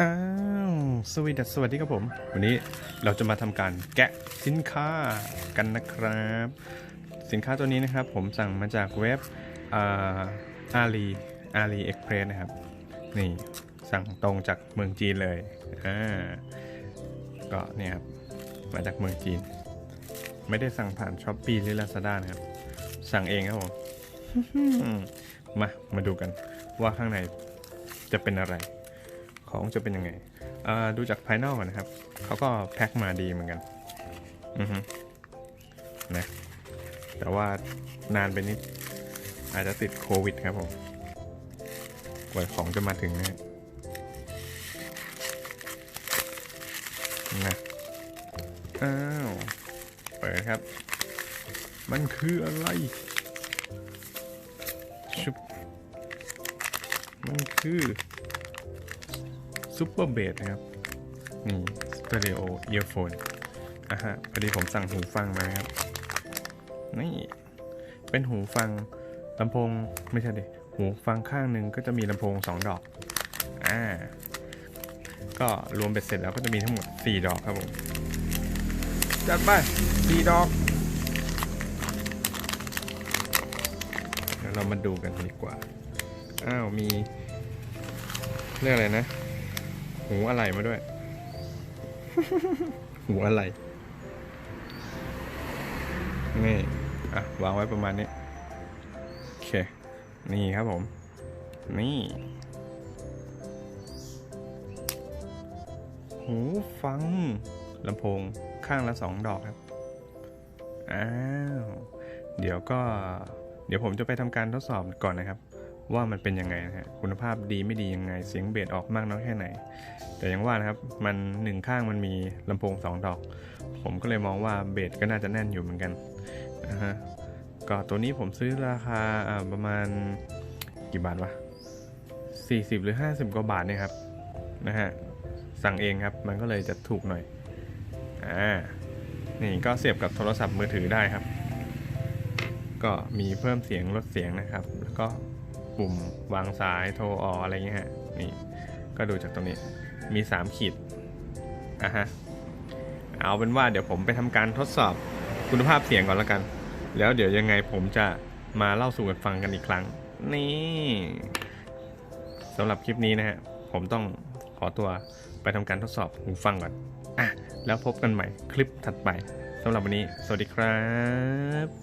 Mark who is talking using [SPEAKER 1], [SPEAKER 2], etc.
[SPEAKER 1] อ้าวสวัสดีสวัสดีครับผม วันนี้เราจะมาทำการแกะสินค้ากันนะครับ สินค้าตัวนี้นะครับ ผมสั่งมาจากเว็บอาลีอาลีเอ็กเพรสนะครับ นี่สั่งตรงจากเมืองจีนเลยอ่าก็เนี่ยครับ มาจากเมืองจีน ไม่ได้สั่งผ่านช้อปปีหรือลาซาด้านะครับ สั่งเองครับผมมามาดูกันว่าข้างในจะเป็นอะไร ของจะเป็นยังไงดูจากภายนอกนะครับ เขาก็แพ็คมาดีเหมือนกันอือฮึนะแต่ว่านานไปนิด อาจจะติดโควิดครับผมกว่าของจะมาถึงนะฮะนะอ้าวเปิดครับ มันคืออะไรชุบมันคือ ซูเปอร์เบสนะครับ นี่สเตอริโอเอียร์โฟนอะฮะพอดีผมสั่งหูฟังมาครับ นี่ เป็นหูฟังลำโพงไม่ใช่ดิหูฟังข้างหนึ่งก็จะมีลำโพง 2 ดอก อ่า ก็รวมเบ็ดเสร็จแล้วก็จะมีทั้งหมด 4 ดอกครับผม จัดไป 4 ดอก เดี๋ยวเรามาดูกันดีกว่า อ้าว มี เรียกอะไรนะ หูอะไรมาด้วย หูอะไรนี่อะวางไว้ประมาณนี้ โอเค นี่ครับผม นี่ หูฟังลำโพงข้างละสองดอกครับ อ้าว เดี๋ยวก็ เดี๋ยวผมจะไปทำการทดสอบก่อนนะครับ ว่ามันเป็นยังไงนะฮะคุณภาพดีไม่ดียังไงเสียงเบสออกมากน้อยแค่ไหน แต่อยังว่านะครับมันหนึ่งข้างมันมีลำโพงสองดอก ผมก็เลยมองว่าเบสก็น่าจะแน่นอยู่เหมือนกันนะฮะก็ตัวนี้ผมซื้อราคาอ่าประมาณกี่บาทวะ40 หรือ 50 กว่าบาทเนี่ยครับนะฮะสั่งเองครับมันก็เลยจะถูกหน่อยอ่านี่ก็เสียบกับโทรศัพท์มือถือได้ครับ ก็มีเพิ่มเสียงลดเสียงนะครับ แล้วก็ ปุ่มวางสายโทรอออะไรเงี้ยฮะนี่ก็ดูจากตรงนี้มี 3 ขีดอะฮะเอาเป็นว่าเดี๋ยวผมไปทำการทดสอบคุณภาพเสียงก่อนแล้วกัน แล้วเดี๋ยวยังไงผมจะมาเล่าสู่กันฟังกันอีกครั้ง นี่สำหรับคลิปนี้นะฮะ ผมต้องขอตัวไปทำการทดสอบหูฟังก่อนอะแล้วพบกันใหม่คลิปถัดไปสำหรับวันนี้ สวัสดีครับ